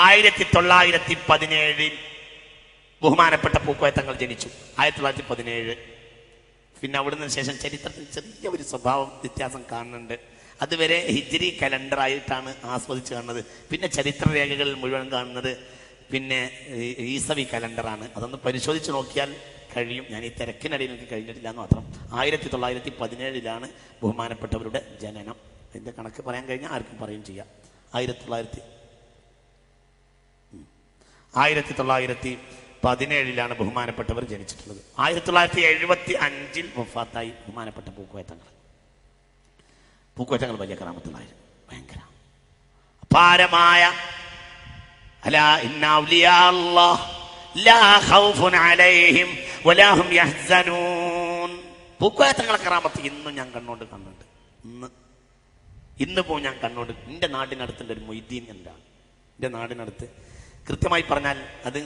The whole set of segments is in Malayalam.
ആയിരത്തി തൊള്ളായിരത്തി പതിനേഴിൽ ബഹുമാനപ്പെട്ട പൂക്കോയത്തങ്ങൾ ജനിച്ചു. ആയിരത്തി തൊള്ളായിരത്തി പതിനേഴ് പിന്നെ അവിടുന്ന് ശേഷം ചരിത്രത്തിൽ ചെറിയ ഒരു സ്വഭാവം വ്യത്യാസം കാണുന്നുണ്ട്. അതുവരെ ഹിജ്രി കലണ്ടറായിട്ടാണ് ആസ്വദിച്ച് കാണുന്നത്. പിന്നെ ചരിത്രരേഖകളിൽ മുഴുവൻ കാണുന്നത് പിന്നെ ഈസവി കലണ്ടറാണ് അതൊന്ന് പരിശോധിച്ച് നോക്കിയാൽ കഴിയും. ഞാൻ ഈ തിരക്കിനിടയിൽ എനിക്ക് കഴിഞ്ഞിട്ടില്ല എന്ന് മാത്രം. ആയിരത്തി തൊള്ളായിരത്തി പതിനേഴിലാണ് ബഹുമാനപ്പെട്ടവരുടെ ജനനം. ഇതിന്റെ കണക്ക് പറയാൻ കഴിഞ്ഞാൽ ആർക്കും പറയും ചെയ്യാം. ആയിരത്തി തൊള്ളായിരത്തി ആയിരത്തി തൊള്ളായിരത്തി പതിനേഴിലാണ് ബഹുമാനപ്പെട്ടവർ ജനിച്ചിട്ടുള്ളത്. ആയിരത്തി തൊള്ളായിരത്തി എഴുപത്തി അഞ്ചിൽ വഫാത്തായി ബഹുമാനപ്പെട്ട പൂക്കോയത്തങ്ങൾ. പൂക്കോയത്തങ്ങൾ വലിയ കറാമത്തുള്ളായിരുന്നു ഭയങ്കര. അപാരമായ അല പൂക്കോയത്തങ്ങളെ കറാമത്ത് ഇന്നും ഞാൻ കണ്ണോണ്ട് കണ്ടുണ്ട് ഇന്ന്. ഇന്ന് പോ ഞാൻ കണ്ണോണ്ട് എന്റെ നാടിനടുത്തുള്ള ഒരു മൊയ്തീൻ എന്താണ് എന്റെ നാടിനടുത്ത് കൃത്യമായി പറഞ്ഞാൽ അത്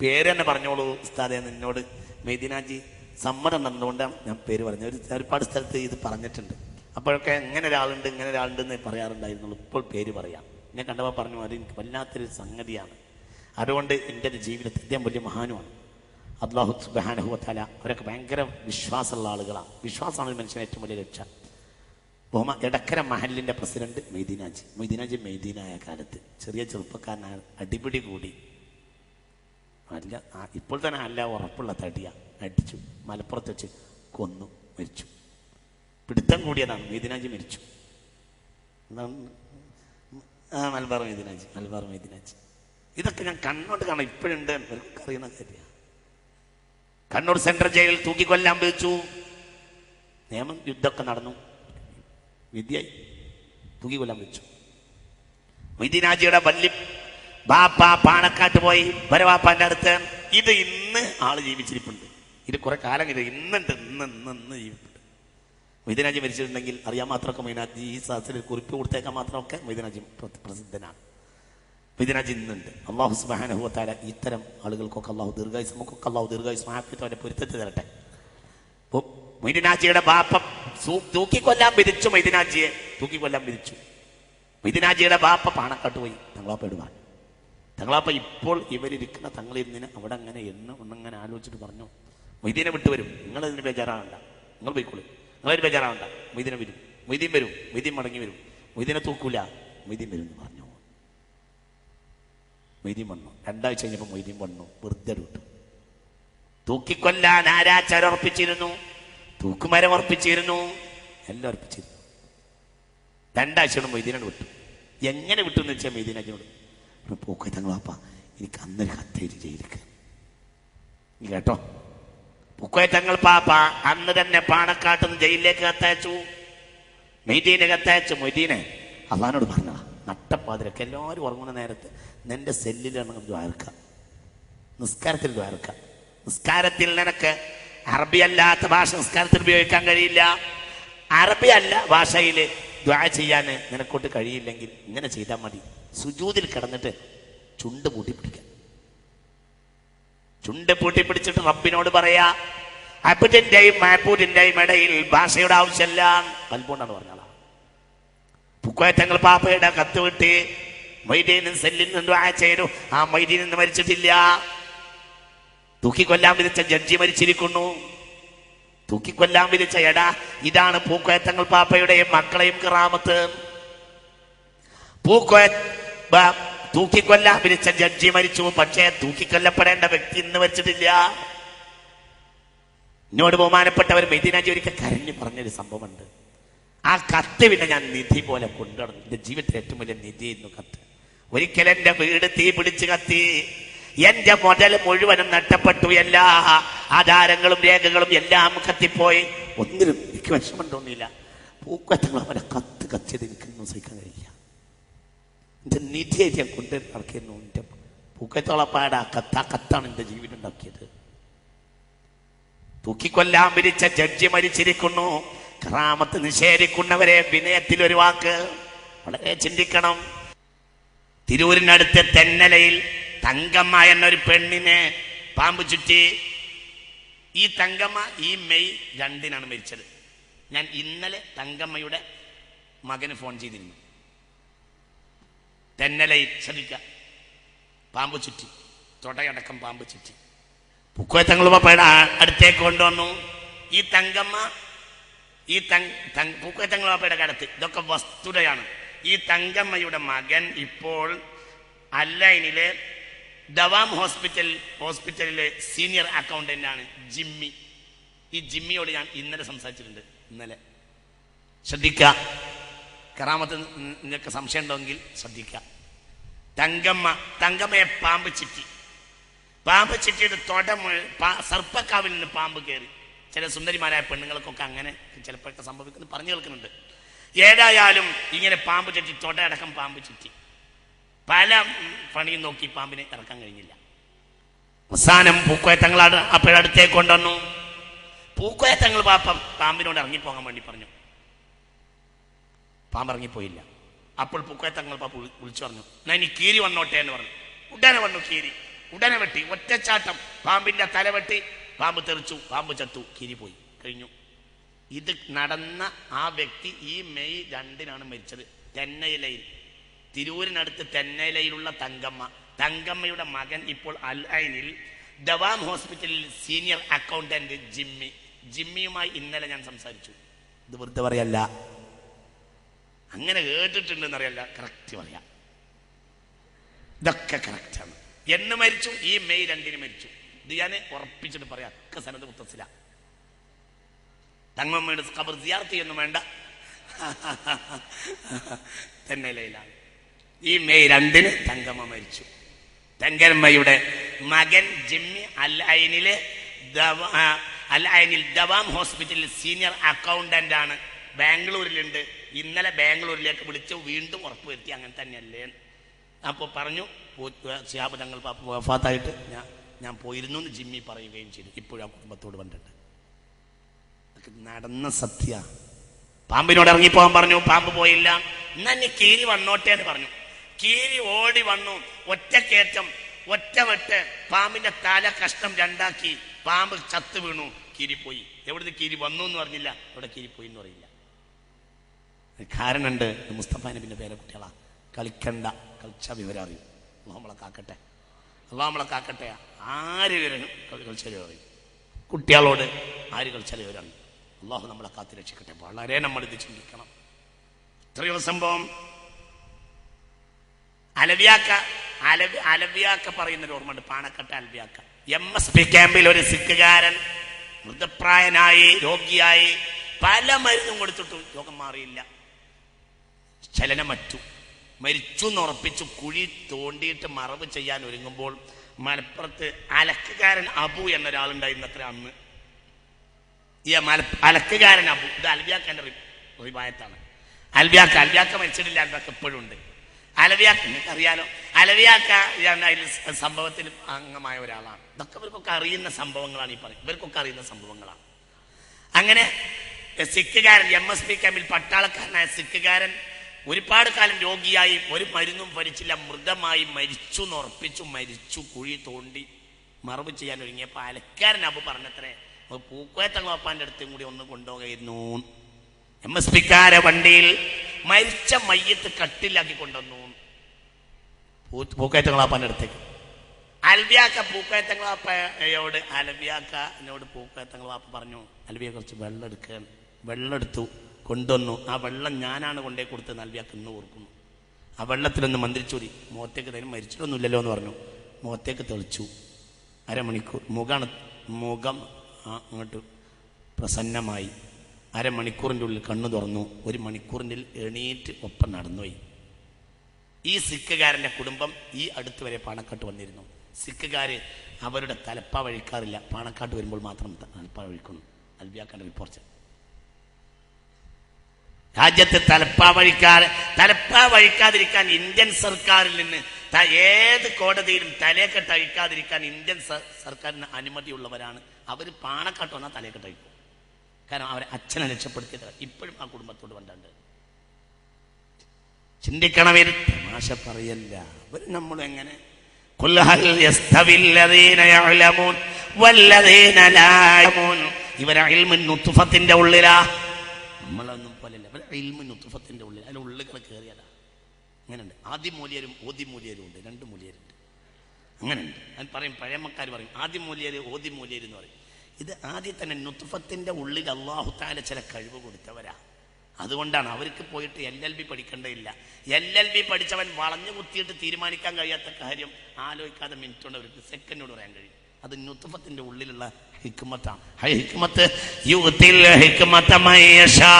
പേര് തന്നെ പറഞ്ഞോളൂ ഉസ്താദെ നിന്നോട് മെയ്ദിനാജി സമ്മതം തന്നതുകൊണ്ടാണ് ഞാൻ പേര് പറഞ്ഞത്. ഒരു ഒരുപാട് സ്ഥലത്ത് ഇത് പറഞ്ഞിട്ടുണ്ട്. അപ്പോഴൊക്കെ ഇങ്ങനെ ഒരാളുണ്ട് ഇങ്ങനെ ഒരാളുണ്ട് എന്ന് പറയാറുണ്ടായിരുന്നുള്ളൂ. ഇപ്പോൾ പേര് പറയാം. എന്നെ കണ്ടപ്പോൾ പറഞ്ഞു അത് എനിക്ക് വല്ലാത്തൊരു സംഗതിയാണ്. അതുകൊണ്ട് എന്റെ ജീവിതത്തിൽ ഇദ്ദേഹം വലിയ മഹാനുമാണ്. അള്ളാഹു സുബാനഹുവല അവരൊക്കെ ഭയങ്കര വിശ്വാസമുള്ള ആളുകളാണ്. വിശ്വാസമാണ് മനുഷ്യന് ഏറ്റവും വലിയ രക്ഷ. ബഹുമ എടക്കര മഹലിന്റെ പ്രസിഡന്റ് മെയ്ദീനാജ് മൊയ്തീനാജി മെയ്ദീനായ കാലത്ത് ചെറിയ ചെറുപ്പക്കാരനായ അടിപിടി കൂടി. അല്ല ഇപ്പോൾ തന്നെ അല്ല ഉറപ്പുള്ള തടിയ. അടിച്ചു മലപ്പുറത്ത് വെച്ച് കൊന്നു മരിച്ചു. പിടുത്തം കൂടിയതാണ്. മെയ്ദിനാജ് മരിച്ചു? ആ മലബാർ മെയ്ദിനാജ് മലബാർ മെയ്ദിനാജ് ഇതൊക്കെ ഞാൻ കണ്ണോട്ട് കാണാം. ഇപ്പോഴുണ്ട്. അറിയുന്ന കാര്യമാണ് കണ്ണൂർ സെൻട്രൽ ജയിലിൽ തൂക്കിക്കൊല്ലാൻ വിളിച്ചു. നിയമം യുദ്ധമൊക്കെ നടന്നു. വിദ്യയായി തൂക്കിക്കൊല്ലാൻ വെച്ചു മൊയ്തീനാജിയുടെ വല്ലി ബാപ്പ പാണക്കാട്ട് പോയി വരവാപ്പാന്റെ അടുത്ത്. ഇത് ഇന്ന് ആൾ ജീവിച്ചിരിപ്പുണ്ട്. ഇത് കുറെ കാലം ഇത് ഇന്നുണ്ട് ഇന്ന് ഇന്ന് ഇന്ന് ജീവിപ്പുണ്ട്. മൊയ്തീനാജി മരിച്ചിട്ടുണ്ടെങ്കിൽ അറിയാൻ മാത്രമൊക്കെ മൊയ്നാജി ഈ സഹസിൽ കുറിപ്പ് കൊടുത്തേക്കാൻ മാത്രമൊക്കെ മൈദിനാജി പ്ര- പ്രസിദ്ധനാണ്. മൊയ്തീനാജി ഇന്നുണ്ട്. അള്ളാഹു സുബാനുഭവത്താല ഇത്തരം ആളുകൾക്കൊക്കെ അള്ളാഹു ദീർഘായുസ് നമുക്കൊക്കെ അള്ളാഹു ദീർഘായുസ് മാപ്പിത്തോടെ പൊരുത്തത്തിൽ തരട്ടെ. മൊയ്തീനാജിയുടെ ബാപ്പ തൂക്കിക്കൊല്ലാൻ വിധിച്ചു മൈദിനാജിയെ തൂക്കിക്കൊല്ലാൻ വിധിച്ചു. മൈദിനാജിയുടെ ബാപ്പ പാണക്കാട്ട് പോയി. തങ്ങളാപ്പ ഇടുവാൻ തങ്ങളാപ്പ ഇപ്പോൾ ഇവരിരിക്കുന്ന തങ്ങളിരുന്നിന് അവിടെ അങ്ങനെ എന്ന് ഒന്നങ്ങനെ ആലോചിച്ചിട്ട് പറഞ്ഞു മൊയ്തീനെ വിട്ടുവരും നിങ്ങൾ ഇതിന് ബേജാറാവണ്ട. നിങ്ങൾ പോയിക്കോളൂ. നിങ്ങളതിന് ബേജാറാവണ്ട. മൊയ്തീനെ വരും. മൊയ്തീൻ വരും. മൊയ്തീൻ മടങ്ങി വരും. മൊയ്തീനെ തൂക്കൂല. മൊയ്തീൻ വരും എന്ന് പറഞ്ഞു. മൊയ്തീൻ വന്നു. രണ്ടാഴ്ച കഴിഞ്ഞപ്പോൾ മൊയ്തീൻ വന്നു. വെറുതെ വിട്ടു തൂക്കിക്കൊല്ലാൻ ആരാ ഉറപ്പിച്ചിരുന്നു തൂക്കുമരം അർപ്പിച്ചിരുന്നു എല്ലാം അർപ്പിച്ചിരുന്നു രണ്ടാഴ്ചയോട് മൊയ്തീനോട് വിട്ടു. എങ്ങനെ വിട്ടു എന്ന് വെച്ചാൽ മൊയ്തീനോട് തങ്ങൾ തങ്ങളാപ്പ എനിക്ക് അന്നൊരു കത്തേരി ജയിലിക്ക് കേട്ടോ? പൂക്കോയ തങ്ങൾ പാപ്പ അന്ന് തന്നെ പാണക്കാട്ട് ജയിലിലേക്ക് കത്തയച്ചു. മൊയ്തീനെ കത്തയച്ചു. മൊയ്തീനെ അള്ളഹാനോട് പറഞ്ഞതാ നട്ടപ്പാതിരൊക്കെ എല്ലാവരും ഉറങ്ങുന്ന നേരത്ത് നിന്റെ സെല്ലിലാണ് ദ്വാരക്ക. നിസ്കാരത്തിൽ ദ്വാരക്ക. നിസ്കാരത്തിൽ നിനക്ക് അറബി അല്ലാത്ത ഭാഷ സംസ്കാരത്തിൽ ഉപയോഗിക്കാൻ കഴിയില്ല. അറബി അല്ല ഭാഷയിൽ ദ്വാ ചെയ്യാൻ നിനക്കോട്ട് കഴിയില്ലെങ്കിൽ ഇങ്ങനെ ചെയ്താൽ മതി. സുജൂതിൽ കിടന്നിട്ട് ചുണ്ട് പൂട്ടിപ്പിടിക്കാൻ ചുണ്ട് പൂട്ടിപ്പിടിച്ചിട്ട് റബ്ബിനോട് പറയാ അപ്പറ്റിന്റെയും മാപ്പൂറ്റിന്റെയും ഇടയിൽ ഭാഷയുടെ ആവശ്യമല്ല. കൽപ്പോണ്ടാണ് പറഞ്ഞാളാ പുക്കോയത്തങ്ങൾ പാപ്പയുടെ കത്ത് വിട്ട് മൈദീനും സെല്ലിൽ നിന്ന് ചെയ്തു. ആ മൈദീനിന്ന് നിന്ന് മരിച്ചിട്ടില്ല. തൂക്കിക്കൊല്ലാൻ വിധിച്ച ജഡ്ജി മരിച്ചിരിക്കുന്നു. തൂക്കിക്കൊല്ലാൻ വിധിച്ച എടാ ഇതാണ് പൂക്കോയത്തങ്ങൾ പാപ്പയുടെയും മക്കളെയും കിറാമത്ത്. പൂക്കോയ തൂക്കിക്കൊല്ലാൻ വിധിച്ച ജഡ്ജി മരിച്ചു പക്ഷേ തൂക്കിക്കൊല്ലപ്പെടേണ്ട വ്യക്തി ഇന്ന് മരിച്ചിട്ടില്ല. എന്നോട് ബഹുമാനപ്പെട്ടവർ മെയ്തീനാജി ഒരിക്കൽ കരഞ്ഞു പറഞ്ഞൊരു സംഭവമുണ്ട്. ആ കത്ത് പിന്നെ ഞാൻ നിധി പോലെ കൊണ്ടുനടന്നു എന്റെ ജീവിതത്തിലെ ഏറ്റവും വലിയ നിധി എന്ന് കത്ത്. ഒരിക്കൽ എന്റെ വീട് തീ പിടിച്ച് കത്തി. എന്റെ മുതൽ മുഴുവനും നഷ്ടപ്പെട്ടു. എല്ലാ ആധാരങ്ങളും രേഖകളും എല്ലാം കത്തിപ്പോയി. ഒന്നിനും എനിക്ക് വിഷമം തോന്നിയില്ല. പൂക്കറ്റങ്ങൾ അവരെ കത്ത് കത്തിയത് എനിക്കൊന്നും സഹിക്കാൻ കഴിയില്ല. എന്റെ നിധിയെ ഞാൻ കൊണ്ടു നടക്കുന്നു എന്റെ ആ കത്ത് ആ കത്താണ് എന്റെ ജീവിതം ഉണ്ടാക്കിയത്. തൂക്കിക്കൊല്ലാൻ പിരിച്ച ജഡ്ജി മരിച്ചിരിക്കുന്നു. ഗ്രാമത്ത് നിഷേധിക്കുന്നവരെ വിനയത്തിൽ ഒരു വാക്ക്. വളരെ ചിന്തിക്കണം. തിരൂരിനടുത്ത് തെന്നലയിൽ തങ്കമ്മ എന്നൊരു പെണ്ണിനെ പാമ്പ് ചുറ്റി. ഈ തങ്കമ്മ ഈ മെയ് രണ്ടിനാണ് മരിച്ചത്. ഞാൻ ഇന്നലെ തങ്കമ്മയുടെ മകന് ഫോൺ ചെയ്തിരുന്നു. തെന്നലയിൽ ശ്രദ്ധിക്ക. പാമ്പ് ചുറ്റി. തൊടയടക്കം പാമ്പ് ചുറ്റി. പൂക്കോയത്തങ്ങൾ പാപ്പയുടെ അടുത്തേക്ക് കൊണ്ടുവന്നു. ഈ തങ്കമ്മ ഈ തങ് പൂക്കോയ പാപ്പയുടെ കടത്ത്. ഇതൊക്കെ വസ്തുതയാണ്. ഈ തങ്കമ്മയുടെ മകൻ ഇപ്പോൾ അല്ലൈനിലെ ദവാം ഹോസ്പിറ്റൽ ഹോസ്പിറ്റലിലെ സീനിയർ അക്കൗണ്ടന്റ് ആണ് ജിമ്മി. ഈ ജിമ്മിയോട് ഞാൻ ഇന്നലെ സംസാരിച്ചിട്ടുണ്ട് ഇന്നലെ. ശ്രദ്ധിക്ക കറാമത്ത് നിങ്ങൾക്ക് സംശയം ഉണ്ടെങ്കിൽ ശ്രദ്ധിക്ക തങ്കമ്മ തങ്കമ്മയെ പാമ്പ് ചിറ്റി. പാമ്പ് ചിറ്റിയുടെ തൊട സർപ്പക്കാവിൽ നിന്ന് പാമ്പ് കയറി ചില സുന്ദരിമാരായ പെണ്ണുങ്ങൾക്കൊക്കെ അങ്ങനെ ചിലപ്പോഴൊക്കെ സംഭവിക്കുന്നു പറഞ്ഞു കേൾക്കുന്നുണ്ട്. ഏതായാലും ഇങ്ങനെ പാമ്പ് ചുറ്റി തൊടയടക്കം പാമ്പ് ചുറ്റി. പല പണിയും നോക്കി പാമ്പിനെ ഇറക്കാൻ കഴിഞ്ഞില്ല. അവസാനം പൂക്കോയത്തങ്ങൾ അപ്പോഴടുത്തേക്ക് കൊണ്ടുവന്നു. പൂക്കോയത്തങ്ങൾ പാപ്പ പാമ്പിനോട് ഇറങ്ങിപ്പോകാൻ വേണ്ടി പറഞ്ഞു. പാമ്പ് ഇറങ്ങിപ്പോയില്ല. അപ്പോൾ പൂക്കോയത്തങ്ങൾ പാപ്പ വിളി- വിളിച്ചു പറഞ്ഞു ഞാൻ ഇനി കീരി വന്നോട്ടെ എന്ന് പറഞ്ഞു. ഉടനെ വന്നു കീരി. ഉടനെ വെട്ടി ഒറ്റച്ചാട്ടം. പാമ്പിന്റെ തല വെട്ടി പാമ്പ് തെറിച്ചു പാമ്പ് ചത്തു കീരി പോയി കഴിഞ്ഞു. ഇത് നടന്ന ആ വ്യക്തി ഈ മെയ് രണ്ടിനാണ് മരിച്ചത്. തെന്നയിലയിൽ തിരൂരിനടുത്ത് തെന്നലയിലുള്ള തങ്കമ്മ. തങ്കമ്മയുടെ മകൻ ഇപ്പോൾ അൽ ഐനിൽ ദവാം ഹോസ്പിറ്റലിൽ സീനിയർ അക്കൗണ്ടന്റ് ജിമ്മി. ജിമ്മിയുമായി ഇന്നലെ ഞാൻ സംസാരിച്ചു. ഇത് വെറുതെ പറയല്ല. അങ്ങനെ കേട്ടിട്ടുണ്ടെന്ന് അറിയല്ല കറക്റ്റ് പറയാം. ഇതൊക്കെ ആണ്. എന്ന് മരിച്ചു. ഈ മെയ് രണ്ടിന് മരിച്ചു. ഇത് ഞാൻ ഉറപ്പിച്ചിട്ട് പറയാം. ഒക്കെ സനത് മുത്തസില തങ്ങമ്മയുടെ ഖബർ സിയാർത്ത് ഒന്നും വേണ്ട. തെന്നലയിലാണ്. ഈ മെയ് രണ്ടിന് തങ്കമ്മ മരിച്ചു. തങ്കമ്മയുടെ മകൻ ജിമ്മി അൽ ഐനിലെ അൽ ഐനിൽ ദവാം ഹോസ്പിറ്റലിൽ സീനിയർ അക്കൗണ്ടന്റ് ആണ് ബാംഗ്ലൂരിലുണ്ട്. ഇന്നലെ ബാംഗ്ലൂരിലേക്ക് വിളിച്ച് വീണ്ടും ഉറപ്പുവരുത്തി. അങ്ങനെ തന്നെയല്ലേ അപ്പോൾ പറഞ്ഞു ഷിഹാബ് തങ്ങൾ വഫാത്തായിട്ട് ഞാൻ ഞാൻ പോയിരുന്നു എന്ന് ജിമ്മി പറയുകയും ചെയ്തു. ഇപ്പോഴും ആ കുടുംബത്തോട് കണ്ടിട്ട് നടന്ന സത്യ. പാമ്പിനോട് ഇറങ്ങിപ്പോകാൻ പറഞ്ഞു. പാമ്പ് പോയില്ല. എന്നാ കീരി വന്നോട്ടെ എന്ന് പറഞ്ഞു. കീരി ഓടി വന്നു. ഒറ്റക്കേറ്റം ഒറ്റ വെട്ട് പാമ്പിന്റെ തല കഷ്ണം രണ്ടാക്കി. പാമ്പ് ചത്ത് വീണു. കീരി പോയി എവിടുന്ന് കീരി വന്നു എന്ന് പറഞ്ഞില്ല എവിടെ കീരി പോയി എന്ന് പറയില്ല കാരണമുണ്ട് ഇത് മുസ്തഫ നബിന്റെ പേരെ കുട്ടികളാ. കളിക്കണ്ട. കളിച്ച വിവരം അറിയും. നമ്മളെ കാക്കട്ടെ. നമ്മളെ കാക്കട്ടെ. ആര് വിവരം കളിച്ചാൽ അറിയും. കുട്ടികളോട് ആര് കളിച്ച വിവരം അള്ളാഹു നമ്മളെ കാത്തു രക്ഷിക്കട്ടെ. വളരെ നമ്മൾ ഇത് ചിന്തിക്കണം. ഇത്രയോ സംഭവം അലവിയാക്ക അലവി അലവിയാക്ക പറയുന്നൊരു ഓർമ്മയുണ്ട്. പാണക്കട്ട അലവിയാക്ക. എം എസ് പി ക്യാമ്പിൽ ഒരു സിഖുകാരൻ മൃതപ്രായനായി രോഗിയായി പല മരുന്നും കൊടുത്തിട്ടും. രോഗം മാറിയില്ല. ചലനമറ്റു. മരിച്ചു എന്നുറപ്പിച്ചു കുഴി തോണ്ടിയിട്ട് മറവ് ചെയ്യാൻ ഒരുങ്ങുമ്പോൾ മലപ്പുറത്ത് അലക്കുകാരൻ അബു എന്നൊരാളുണ്ടായിരുന്നു അത്ര അന്ന്. ഈ മല അലക്കുകാരൻ അബു. ഇത് അൽവിയാക്കാന്റെ റിവായത്താണ്. അൽവ്യാക്ക അൽവ്യാക്ക മരിച്ചിട്ടില്ല അൽവ്യാക്ക് എപ്പോഴും ഉണ്ട്. അലവിയാക്ക നിങ്ങൾക്ക് അറിയാലോ അലവിയാക്ക അതിൽ സംഭവത്തിൽ അംഗമായ ഒരാളാണ്. ഇതൊക്കെ ഇവർക്കൊക്കെ അറിയുന്ന സംഭവങ്ങളാണ് ഈ പറയും ഇവർക്കൊക്കെ അറിയുന്ന സംഭവങ്ങളാണ്. അങ്ങനെ സിഖുകാരൻ എം എസ് പി ക്യാമ്പിൽ പട്ടാളക്കാരനായ സിഖുകാരൻ ഒരുപാട് കാലം രോഗിയായി ഒരു മരുന്നും ഭരിച്ചില്ല മൃതമായി മരിച്ചു എന്ന് മരിച്ചു കുഴി തോണ്ടി മറവ് ചെയ്യാൻ ഒരുങ്ങിയപ്പോൾ അലക്കാരൻ അപ്പോൾ പറഞ്ഞത്രേ പൂക്കോയത്തങ്ങളപ്പാന്റെ അടുത്തും കൂടി ഒന്ന് കൊണ്ടുപോകായിരുന്നു. എം എസ് പിക്കാരെ വണ്ടിയിൽ മരിച്ച മയ്യത്ത് കട്ടിലാക്കി കൊണ്ടുവന്നു. പൂക്കയത്തങ്ങളാപ്പാന്റെ അടുത്തേക്ക് അൽവിയാക്ക പൂക്കയത്തങ്ങളാപ്പയോട് അലവിയാക്കനോട് പൂക്കയത്തങ്ങളാപ്പ പറഞ്ഞു അൽവ്യ കുറച്ച് വെള്ളം എടുക്കാൻ. വെള്ളം എടുത്തു കൊണ്ടുവന്നു. ആ വെള്ളം ഞാനാണ് കൊണ്ടേ കൊടുത്തത് അൽവിയാക്ക ഇന്ന് ഓർക്കുന്നു. ആ വെള്ളത്തിലൊന്ന് മന്ത്രിച്ചൂരി മുഖത്തേക്ക് തന്നെ മരിച്ചിട്ടൊന്നുമില്ലല്ലോ എന്ന് പറഞ്ഞു. മുഖത്തേക്ക് തെളിച്ചു. അരമണിക്കൂർ മുഖാണ് മുഖം അങ്ങോട്ട് പ്രസന്നമായി. അരമണിക്കൂറിന്റെ ഉള്ളിൽ കണ്ണു തുറന്നു. ഒരു മണിക്കൂറിന്റെ എണീറ്റ് ഒപ്പം നടന്നുപോയി ഈ സിക്കുകാരന്റെ കുടുംബം ഈ അടുത്ത് വരെ പാണക്കാട്ട് വന്നിരുന്നു. സിക്കുകാർ അവരുടെ തലപ്പ വഴിക്കാറില്ല. പാണക്കാട്ട് വരുമ്പോൾ മാത്രം തലപ്പ വഴിക്കുന്നു അൽബിയാക്കാന്റെ റിപ്പോർട്ട് രാജ്യത്ത് തലപ്പ വഴിക്കാറ് തലപ്പ വഴിക്കാതിരിക്കാൻ ഇന്ത്യൻ സർക്കാരിൽ നിന്ന് ഏത് കോടതിയിലും തലയൊക്കെ അഴിക്കാതിരിക്കാൻ ഇന്ത്യൻ സർക്കാരിന് അനുമതിയുള്ളവരാണ്. അവർ പാണക്കാട്ട് വന്നാൽ തലയൊക്കെ അഴിക്കും കാരണം അവരെ അച്ഛനെ രക്ഷപ്പെടുത്തിയത് ഇപ്പോഴും ആ കുടുംബത്തോട് പണ്ടുണ്ട്. ചിന്തിക്കണമേ തമാശ പറയല്ല. അവർ നമ്മൾ എങ്ങനെ? ഇവരെ ഉള്ളിലാ. നമ്മളൊന്നും പോലെയല്ല. ഇവരെ നുത്തുഫത്തിന്റെ ഉള്ളിൽ അതിന്റെ ഉള്ളുകളെ കയറിയതാ അങ്ങനെയുണ്ട് ആദ്യ മൂലിയരും ഓദി മൂല്യരും ഉണ്ട്. രണ്ട് മൂല്യരുണ്ട്. അങ്ങനെയുണ്ട്. ഞാൻ പറയും പഴമക്കാർ പറയും ആദ്യ മൂല്യര് ഓദി മൂല്യര് എന്ന് പറയും. ഇത് ആദ്യം തന്നെ നുത്തുഫത്തിന്റെ ഉള്ളിൽ അള്ളാഹു താല ചില കഴിവ് കൊടുത്തവരാ അതുകൊണ്ടാണ് അവർക്ക് പോയിട്ട് എൽ എൽ ബി പഠിക്കേണ്ടതില്ല എൽ എൽ ബി പഠിച്ചവൻ വളഞ്ഞു കുത്തിയിട്ട് തീരുമാനിക്കാൻ കഴിയാത്ത കാര്യം ആലോചിക്കാതെ മിനിറ്റ് കൊണ്ട് അവർക്ക് സെക്കൻഡോട് പറയാൻ കഴിയും അത് നുത്തുഫത്തിന്റെ ഉള്ളിലുള്ള ഹിക്മത്താണ് ഹൈ ഹിക്മത്ത് യുത്തിൽ ഹിക്മത്ത മയ്യശാ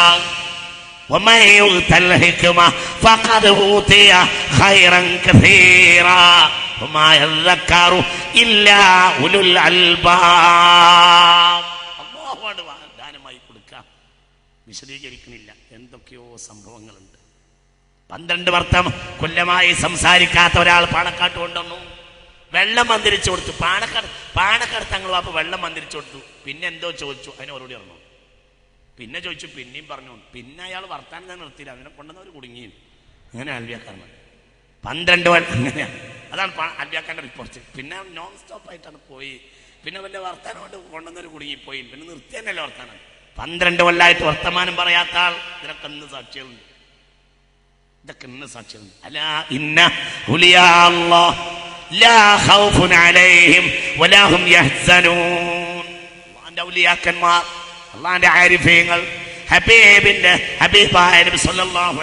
ومن يؤت الحكمة فقد أوتي خيرا كثيرا ഇല്ല ഉലുൽ അൽബാം ദാനമായി കൊടുക്കാം വിശദീകരിക്കുന്നില്ല. എന്തൊക്കെയോ സംഭവങ്ങളുണ്ട്. പന്ത്രണ്ട് വർത്തം കൊല്ലമായി സംസാരിക്കാത്ത ഒരാൾ പാണക്കാട്ട് കൊണ്ടുവന്നു. വെള്ളം മന്ദിരിച്ചു കൊടുത്തു. പാണക്കാട് പാണക്കാട് തങ്ങൾ വാപ്പ് വെള്ളം മന്ദിരിച്ചു കൊടുത്തു. പിന്നെ എന്തോ ചോദിച്ചു. അതിനെ ഓരോടി ഇറങ്ങും പിന്നെ ചോദിച്ചു. പിന്നെയും പറഞ്ഞു. പിന്നെ അയാൾ വർത്താനം തന്നെ നിർത്തിയില്ല. അതിനെ കൊണ്ടുവന്നവർ കുടുങ്ങിയും അങ്ങനെ അൽവിയാക്കാരൻ പന്ത്രണ്ട് മണി അങ്ങനെയാണ് അതാണ് അല്ലാക്കാന്റെ റിപ്പോർട്ട് പിന്നെ നോൺ സ്റ്റോപ്പ് ആയിട്ടാണ് പോയി. പിന്നെ വല്ല വർത്താനം കൊണ്ട് കൊണ്ടുവന്നവർ കുടുങ്ങിപ്പോയി. പിന്നെ നിർത്തിയല്ലോ വർത്താനം. പന്ത്രണ്ട് കൊല്ലായിട്ട് വർത്തമാനം പറയാത്ത ആൾ. ഇതിനൊക്കെ ഇന്ന് സാക്ഷികളുണ്ട്. ഇതൊക്കെ ഇന്ന് സാക്ഷികളുണ്ട്. അല്ല ഇന്ന ഹുലിയാ അള്ളാന്റെ ആരിഫ്യങ്ങൾ ഹബീബിന്റെ ഹബീബായ നബി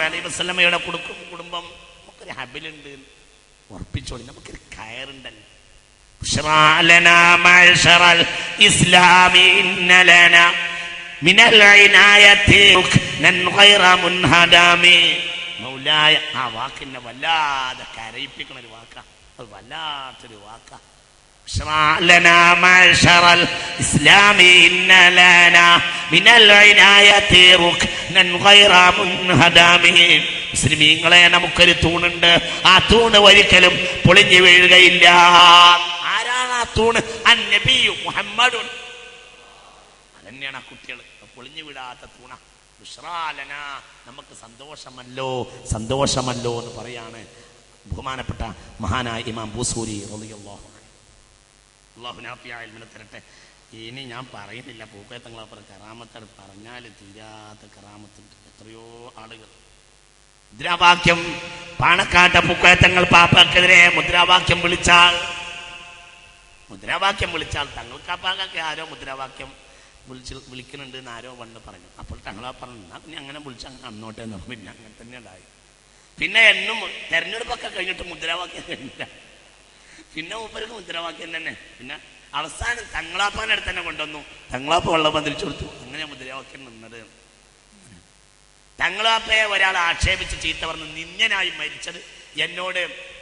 അലൈഹി വസല്ലമയുടെ കുടുംബം നമുക്കൊരു ഹബിലുണ്ട് ഉറപ്പിച്ചോളി നമുക്കൊരു കയറുണ്ടല്ലോ بشرى لنا معشر الإسلام إن لنا من العناية ركنا غير منهدم മൗലായ ആ വാക്കിനെ വല്ലാതെ കരയിപ്പിക്കണ ഒരു വാക്കാ അത് വല്ലാത്തൊരു വാക്കാ اشرع لنا معشر الإسلام إن لنا من العناية ركنا غير منهدم മുസ്ലിമീങ്ങളെ നമുക്കൊരു തൂണുണ്ട്. ആ തൂണ് ഒരിക്കലും പൊളിഞ്ഞു വീഴുകയില്ല. ആരാണ് ആ തൂണ്? മുഹമ്മദുൻ. അതന്നെയാണ് ആ കുട്ടികൾ പൊളിഞ്ഞു വിടാത്ത തൂണ. വിശ്രാലന. നമുക്ക് സന്തോഷമല്ലോ. സന്തോഷമല്ലോ എന്ന് പറയാണ് ബഹുമാനപ്പെട്ട മഹാനായ ഇമാം ബൂസൂരി തരട്ടെ. ഇനി ഞാൻ പറയുന്നില്ല. പൂക്കയത്തങ്ങളപ്പുറം കറാമത്തട് പറഞ്ഞാൽ തീരാത്ത കറാമത്തുണ്ട്. എത്രയോ ആളുകൾ. മുദ്രാവാക്യം പാണക്കാട്ട പൂക്കയത്തങ്ങൾ പാപ്പാക്കെതിരെ മുദ്രാവാക്യം വിളിച്ചാൽ മുദ്രാവാക്യം വിളിച്ചാൽ തങ്ങൾക്ക് അപ്പാക്കൊക്കെ ആരോ മുദ്രാവാക്യം വിളിച്ച് വിളിക്കുന്നുണ്ട് എന്ന് ആരോ വന്ന് പറഞ്ഞു. അപ്പോൾ തങ്ങളാ പറഞ്ഞു പിന്നെ അങ്ങനെ വിളിച്ച് അന്നോട്ടെ എന്ന്. പിന്നെ അങ്ങനെ തന്നെ ഉണ്ടായി. പിന്നെ എന്നും തെരഞ്ഞെടുപ്പൊക്കെ കഴിഞ്ഞിട്ട് മുദ്രാവാക്യം കഴിഞ്ഞില്ല. പിന്നെ മൂപ്പർക്ക് മുദ്രാവാക്യം തന്നെ. പിന്നെ അവസാനം തങ്ങളാപ്പാന്റെ അടുത്ത് തന്നെ കൊണ്ടുവന്നു. തങ്ങളാപ്പ വെള്ളം പന്തിരിച്ചു കൊടുത്തു. അങ്ങനെ മുദ്രാവാക്യം നിന്നത്. തങ്ങളാപ്പയെ ഒരാൾ ആക്ഷേപിച്ച് ചീത്ത പറഞ്ഞ് നിന്യനായി മരിച്ചത് എന്നോട്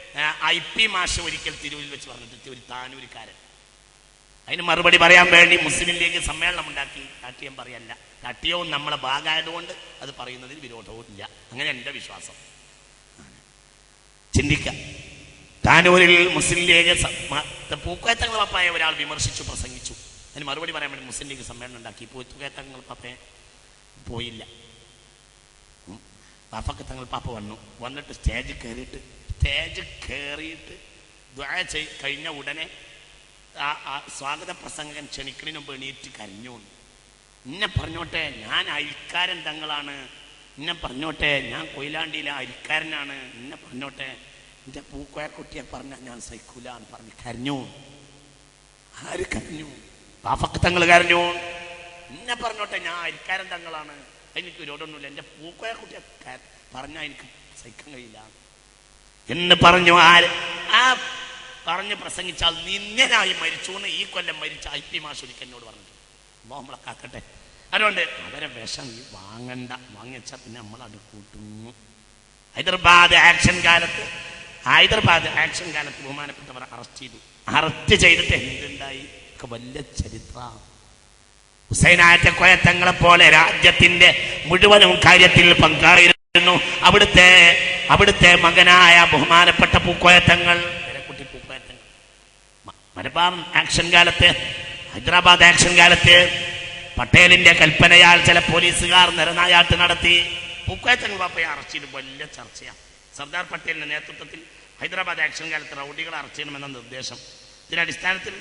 ഐ പി മാഷ് ഒരിക്കൽ തിരുവിൽ വെച്ച് പറഞ്ഞിട്ട് ഒരു താനൂരിക്കാരൻ അതിന് മറുപടി പറയാൻ വേണ്ടി മുസ്ലിം ലീഗ് സമ്മേളനം ഉണ്ടാക്കി കാട്ടിയം പറയല്ല. കാട്ടിയവും നമ്മളെ ഭാഗമായതുകൊണ്ട് അത് പറയുന്നതിൽ വിരോധവും ഇല്ല. അങ്ങനെ എന്റെ വിശ്വാസം. ചിന്തിക്കാം. താനൂരിൽ മുസ്ലിം ലീഗ് പൂക്കയത്തങ്ങൾ പപ്പായ ഒരാൾ വിമർശിച്ചു പ്രസംഗിച്ചു. അതിന് മറുപടി പറയാൻ വേണ്ടി മുസ്ലിം ലീഗ് സമ്മേളനം ഉണ്ടാക്കി. പൂക്കയത്തങ്ങൾ പപ്പയെ പോയില്ല. പാപ്പക്ക് തങ്ങൾ പാപ്പ വന്നു. വന്നിട്ട് സ്റ്റേജ് കയറിയിട്ട് സ്റ്റേജ് കയറിയിട്ട് ദ്വാര ചെയ് കഴിഞ്ഞ ഉടനെ ആ സ്വാഗത പ്രസംഗകൻ ക്ഷണിക്കലിന് മുമ്പ് എണീറ്റ് കരഞ്ഞു ഇന്നെ പറഞ്ഞോട്ടെ ഞാൻ അരിക്കാരൻ തങ്ങളാണ്. ഇന്നെ പറഞ്ഞോട്ടെ ഞാൻ കൊയിലാണ്ടിയിലെ അരിക്കാരനാണ് ഇന്നെ പറഞ്ഞോട്ടെ എന്റെ പൂക്കോയക്കുട്ടിയെ പറഞ്ഞ ഞാൻ സഹിക്കൂല എന്ന് പറഞ്ഞ് കരഞ്ഞു ആര് കരഞ്ഞു പാപ്പക്ക് തങ്ങൾ കരഞ്ഞു ഇന്നെ പറഞ്ഞോട്ടെ ഞാൻ അരിക്കാരൻ തങ്ങളാണ്. എനിക്ക് വിരോധമൊന്നുമില്ല എന്റെ പൂക്കോയക്കുട്ടിയെ പറഞ്ഞാൽ എനിക്ക് സഹിക്കാൻ കഴിയില്ല. എന്ന് പറഞ്ഞു ആര്? ആ പറഞ്ഞ് പ്രസംഗിച്ചാൽ നിന്ദനായി മരിച്ചു എന്ന് ഈ കൊല്ലം മരിച്ച ഐ പി മാഷുരിക്ക് എന്നോട് പറഞ്ഞിട്ടുണ്ട്. നമ്മളെ കാക്കട്ടെ. അതുകൊണ്ട് അവരെ വിഷം ഈ വാങ്ങണ്ട. വാങ്ങിച്ചാൽ പിന്നെ നമ്മൾ അത് കൂട്ടുന്നു. ഹൈദരാബാദ് ആക്ഷൻ കാലത്ത് ഹൈദരാബാദ് ആക്ഷൻ കാലത്ത് ബഹുമാനപ്പെട്ടവർ അറസ്റ്റ് ചെയ്തു. അറസ്റ്റ് ചെയ്തിട്ട് എന്തുണ്ടായി? വലിയ ചരിത്രം. ഹുസൈനായത്തെ കൊയത്തങ്ങളെ പോലെ രാജ്യത്തിന്റെ മുഴുവനും കാര്യത്തിൽ പങ്കാറിയിരുന്നു അവിടുത്തെ അവിടുത്തെ മകനായ ബഹുമാനപ്പെട്ട പൂക്കോയത്തങ്ങൾ. കുട്ടി മലബാർ ആക്ഷൻ കാലത്ത് ഹൈദരാബാദ് ആക്ഷൻ കാലത്ത് പട്ടേലിന്റെ കൽപ്പനയാൽ ചില പോലീസുകാർ നിരനായാട്ട് നടത്തി. പൂക്കോയത്തങ്ങൾ പാപ്പയെ അറസ്റ്റ് വലിയ ചർച്ചയാണ്. സർദാർ പട്ടേലിന്റെ നേതൃത്വത്തിൽ ഹൈദരാബാദ് ആക്ഷൻ കാലത്ത് റൗഡികളെ അറസ്റ്റ് ചെയ്യണമെന്ന നിർദ്ദേശം. ഇതിന്റെ അടിസ്ഥാനത്തിൽ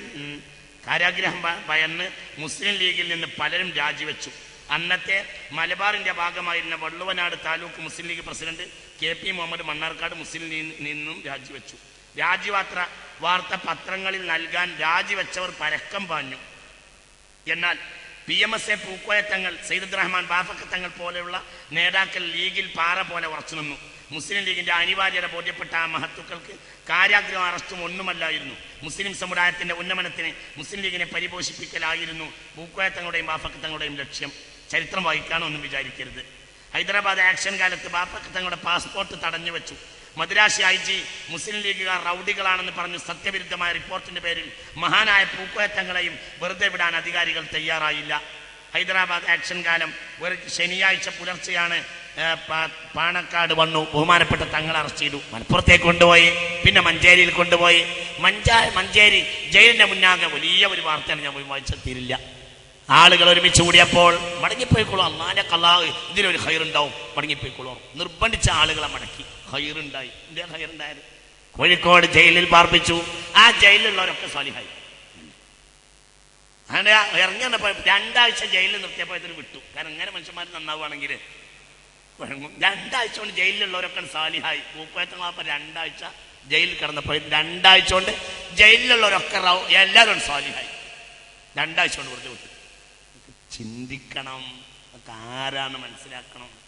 കാരാഗ്രഹം ഭയന്ന് മുസ്ലിം ലീഗിൽ നിന്ന് പലരും രാജിവെച്ചു. അന്നത്തെ മലബാറിന്റെ ഭാഗമായിരുന്ന Valluvanad taluk Muslim League president K P Muhammad Mannarkkad Muslim League നിന്നും രാജിവെച്ചു. രാജിവാത്ര വാർത്ത പത്രങ്ങളിൽ നൽകാൻ രാജിവെച്ചവർ പരക്കം പാഞ്ഞു. എന്നാൽ P M S A പൂക്കോയത്തങ്ങൾ Sayyid Rahman ബാഫക്കത്തങ്ങൾ പോലെയുള്ള നേതാക്കൾ ലീഗിൽ പാറ പോലെ ഉറച്ചു നിന്നു. മുസ്ലിം ലീഗിന്റെ അനിവാര്യത ബോധ്യപ്പെട്ട ആ മഹത്തുക്കൾക്ക് കാര്യാഗ്രഹം അറസ്റ്റും ഒന്നുമല്ലായിരുന്നു. മുസ്ലിം സമുദായത്തിന്റെ ഉന്നമനത്തിന് മുസ്ലിം ലീഗിനെ പരിപോഷിപ്പിക്കലായിരുന്നു പൂക്കോയത്തങ്ങളുടെയും ബാഫക്കത്തങ്ങളുടെയും ലക്ഷ്യം. ചരിത്രം വഹിക്കാനൊന്നും വിചാരിക്കരുത്. ഹൈദരാബാദ് ആക്ഷൻ കാലത്ത് ബാപ്പക്കത്തങ്ങളുടെ പാസ്പോർട്ട് തടഞ്ഞു വെച്ചു മദ്രാശി ഐ ജി മുസ്ലിം ലീഗുകാർ റൗഡികളാണെന്ന് പറഞ്ഞു സത്യവിരുദ്ധമായ റിപ്പോർട്ടിന്റെ പേരിൽ മഹാനായ പൂക്കോയത്തങ്ങളെയും വെറുതെ വിടാൻ അധികാരികൾ തയ്യാറായില്ല. ഹൈദരാബാദ് ആക്ഷൻ കാലം ഒരു ശനിയാഴ്ച പുലർച്ചെയാണ് പാണക്കാട് വന്നു. ബഹുമാനപ്പെട്ട തങ്ങൾ അറസ്റ്റ് ചെയ്തു. മലപ്പുറത്തേക്ക് കൊണ്ടുപോയി. പിന്നെ മഞ്ചേരിയിൽ കൊണ്ടുപോയി. മഞ്ചാ മഞ്ചേരി ജയിലിന്റെ മുന്നാകെ വലിയ ഒരു വാർത്തയാണ് ഞാൻ തീരില്ല. ആളുകൾ ഒരുമിച്ച് കൂടിയപ്പോൾ മടങ്ങിപ്പോയിക്കോളൂ. അള്ളാന്റെ കള്ളാഹ് ഇതിലൊരു ഹൈറുണ്ടാവും മടങ്ങിപ്പോയിക്കോളൂ. നിർബന്ധിച്ച ആളുകളെ മടക്കി. ഹൈറുണ്ടായി ഇന്ത്യ ഹൈറുണ്ടായത് കോഴിക്കോട് ജയിലിൽ പാർപ്പിച്ചു. ആ ജയിലിലുള്ളവരൊക്കെ സ്വാലിഹായി അങ്ങനെ ഇറങ്ങിയപ്പോ രണ്ടാഴ്ച ജയിലിൽ നിർത്തിയപ്പോൾ ഇതിന് വിട്ടു. കാരണം ഇങ്ങനെ മനുഷ്യന്മാർ നന്നാവുകയാണെങ്കിൽ രണ്ടാഴ്ച കൊണ്ട് ജയിലിലുള്ളവരൊക്കെ സാലിഹായി. പൂക്കോയത്തങ്ങളപ്പം രണ്ടാഴ്ച ജയിലിൽ കിടന്നപ്പോൾ രണ്ടാഴ്ച കൊണ്ട് ജയിലിലുള്ളവരൊക്കെ എല്ലാവരും സാലിഹായി. രണ്ടാഴ്ച കൊണ്ട് വെറുതെ വിട്ടു. ചിന്തിക്കണം. ആരാണ് മനസ്സിലാക്കണം.